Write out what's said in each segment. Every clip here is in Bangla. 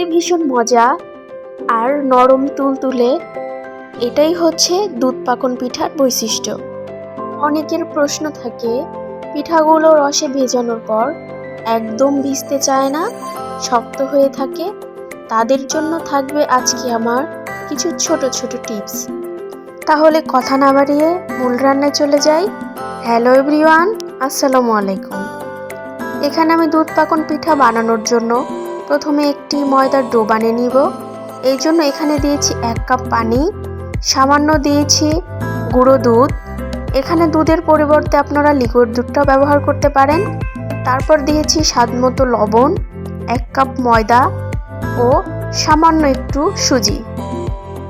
খেতে ভীষণ মজা আর নরম তুলতুলে। এটাই হচ্ছে দুধ পাকন পিঠার বৈশিষ্ট্য। অনেকের প্রশ্ন থাকে, পিঠাগুলো রসে ভেজানোর পর একদম ভিজতে চায় না, শক্ত হয়ে থাকে। তাদের জন্য থাকবে আজকে আমার কিছু ছোট ছোট টিপস। তাহলে কথা না বাড়িয়ে মূল রান্নায় চলে যাই। হ্যালো এভরিওয়ান, আসসালামু আলাইকুম। এখানে আমি দুধ পাকন পিঠা বানানোর জন্য প্রথমে একটি ময়দার ডো বানিয়ে নিব। এই জন্য এখানে দিয়েছি এক কাপ পানি, সামান্য দিয়েছি গুঁড়ো দুধ। এখানে দুধের পরিবর্তে আপনারা লিকুইড দুধটাও ব্যবহার করতে পারেন। তারপর দিয়েছি স্বাদ মতো লবণ, এক কাপ ময়দা ও সামান্য একটু সুজি।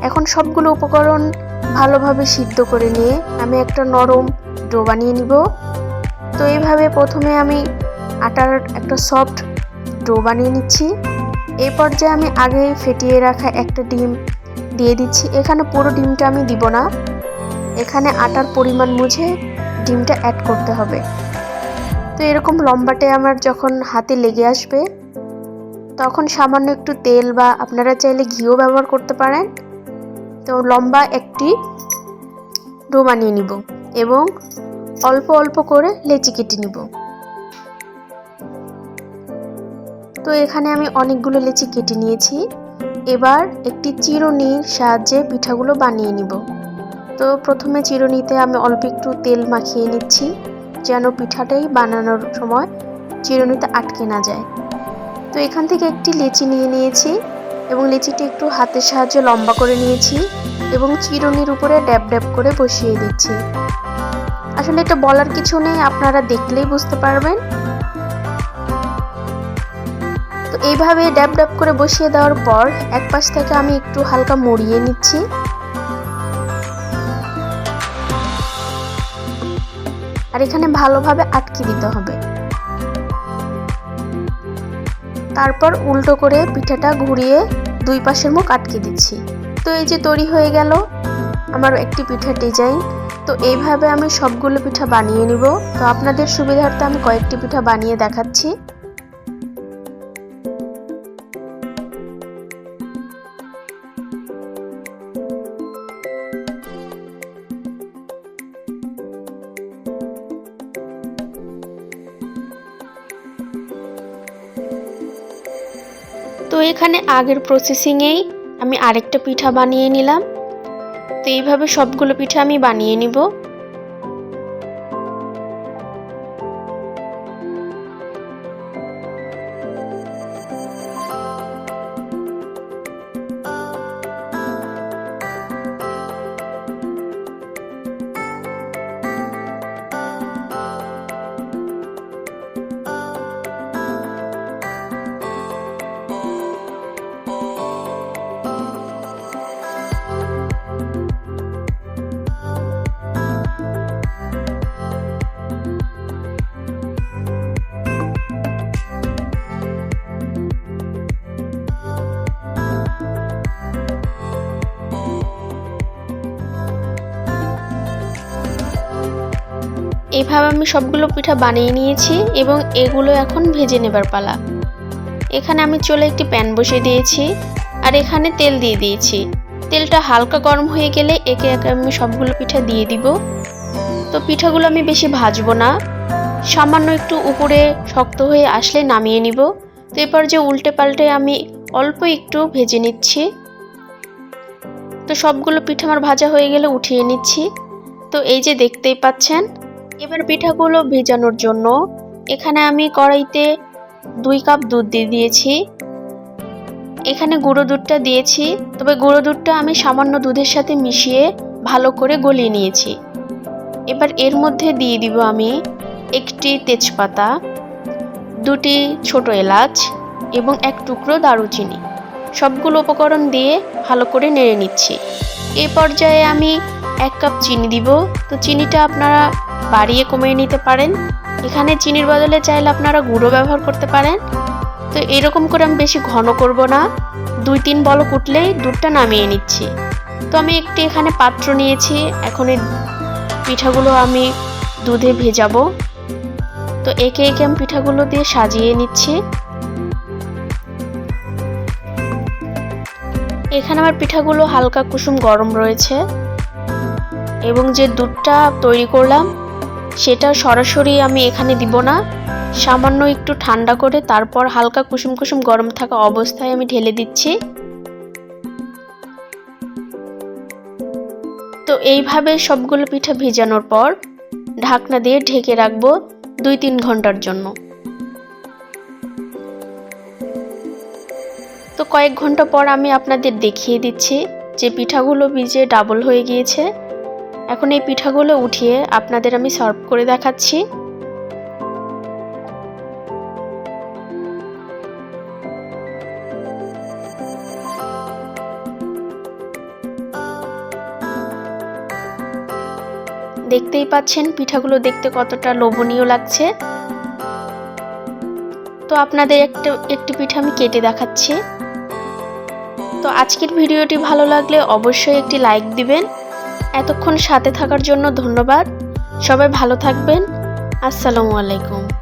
এখন সবগুলো উপকরণ ভালোভাবে সিদ্ধ করে নিয়ে আমি একটা নরম ডো বানিয়ে নিব। তো এইভাবে প্রথমে আমি আটার একটা সফট ডো বানিয়ে নিচ্ছি। এই পর্যায়ে আমি আগে ফেটিয়ে রাখা একটা ডিম দিয়ে দিচ্ছি। এখানে পুরো ডিমটা আমি দিব না। এখানে আটার পরিমাণ বুঝে ডিমটা অ্যাড করতে হবে। তো এরকম লম্বাটে আমার যখন হাতে লেগে আসবে, তখন সামান্য একটু তেল বা আপনারা চাইলে ঘিও ব্যবহার করতে পারেন। তো লম্বা একটি ডো বানিয়ে নিব এবং অল্প অল্প করে লেচি কেটে নিব। এখানে আমি অনেকগুলো লেচি কেটে নিয়েছি। এবার একটি চিরুনির সাহায্যে পিঠাগুলো বানিয়ে নিব। তো প্রথমে চিরুনিতে আমি অল্প একটু তেল মাখিয়ে নিচ্ছি, যেন পিঠাটাই বানানোর সময় চিরুনিতে আটকে না যায়। তো এখান থেকে একটি লেচি নিয়ে নিয়েছি এবং লেচিটি একটু হাতের সাহায্যে লম্বা করে নিয়েছি এবং চিরুনির উপরে ড্যাব ড্যাব করে বসিয়ে দিচ্ছি। আসলে এটা বলার কিছু নেই, আপনারা দেখলেই বুঝতে পারবেন। এইভাবে ড্যাব ড্যাব করে বসিয়ে দেওয়ার পর এক পাশ থেকে আমি একটু হালকা মুড়িয়ে নিচ্ছি। আর এখানে ভালোভাবে আটকে দিতে হবে। তারপর উল্টো করে পিঠাটা ঘুরিয়ে দুই পাশের মুখ আটকে দিচ্ছি। তো এই যে তৈরি হয়ে গেল আমার একটি পিঠার ডিজাইন। তো এইভাবে আমি সবগুলো পিঠা বানিয়ে নিব। তো আপনাদের সুবিধার্থে আমি কয়েকটি পিঠা বানিয়ে দেখাচ্ছি। তো এখানে আগের প্রসেসিংয়েই আমি আরেকটা পিঠা বানিয়ে নিলাম। তো এইভাবে সবগুলো পিঠা আমি বানিয়ে নিব। এভাবে আমি সবগুলো পিঠা বানিয়ে নিয়েছি এবং এগুলো এখন ভেজে নেবার পালা। এখানে আমি চলে একটি প্যান বসিয়ে দিয়েছি আর এখানে তেল দিয়ে দিয়েছি। তেলটা হালকা গরম হয়ে গেলে একে একে আমি সবগুলো পিঠা দিয়ে দিব। তো পিঠাগুলো আমি বেশি ভাজবো না। সামান্য একটু উপরে শক্ত হয়ে আসলে নামিয়ে নিব। তো এরপর যে উল্টে পাল্টে আমি অল্প একটু ভেজে নিচ্ছি। তো সবগুলো পিঠা আমার ভাজা হয়ে গেলে উঠিয়ে নিচ্ছি। তো এই যে দেখতেই পাচ্ছেন এবার পিঠাগুলো ভেজানোর জন্য এখানে আমি কড়াইতে দুই কাপ দুধ দিয়ে দিয়েছি। এখানে গুঁড়ো দুধটা দিয়েছি, তবে গুঁড়ো দুধটা আমি সামান্য দুধের সাথে মিশিয়ে ভালো করে গলিয়ে নিয়েছি। এবার এর মধ্যে দিয়ে দিব আমি একটি তেজপাতা, দুটি ছোট এলাচ এবং এক টুকরো দারুচিনি। সবগুলো উপকরণ দিয়ে ভালো করে নেড়ে নিচ্ছি। এ পর্যায়ে আমি এক কাপ চিনি দিব। তো চিনিটা আপনারা বাড়িয়ে কমিয়ে নিতে পারেন। এখানে চিনির বদলে চাইলে আপনারা গুঁড়ো ব্যবহার করতে পারেন। তো এরকম করে আমি বেশি ঘন করব না। দুই তিন বলক উঠলেই দুধটা নামিয়ে নিচ্ছি। তো আমি একটি এখানে পাত্র নিয়েছি। এখন এই পিঠাগুলো আমি দুধে ভেজাবো। তো একে একে আমি পিঠাগুলো দিয়ে সাজিয়ে নিচ্ছি। এখানে আমার পিঠাগুলো হালকা কুসুম গরম রয়েছে। এবং যে দুধটা তৈরি করলাম সেটা সরাসরি আমি এখানে দিব না। সামান্য একটু ঠান্ডা করে তারপর হালকা কুসুম কুসুম গরম থাকা অবস্থায় আমি ঢেলে দিচ্ছি। তো এইভাবে সবগুলো পিঠা ভেজানোর পর ঢাকনা দিয়ে ঢেকে রাখব দুই তিন ঘণ্টার জন্য। তো কয়েক ঘণ্টা পর আমি আপনাদের দেখিয়ে দিচ্ছি যে পিঠাগুলো ভিজে ডাবল হয়ে গিয়েছে। এখন এই পিঠাগুলো উঠিয়ে আপনাদের আমি সার্ভ করে দেখাচ্ছি। দেখতেই পাচ্ছেন, পিঠাগুলো দেখতে কতটা লোভনীয় লাগছে। তো আপনাদের একটা, একটি পিঠা আমি কেটে দেখাচ্ছি। তো আজকের ভিডিওটি ভালো লাগলে অবশ্যই একটি লাইক দিবেন। এতক্ষণ সাথে থাকার জন্য ধন্যবাদ। সবাই ভালো থাকবেন। আসসালামু আলাইকুম।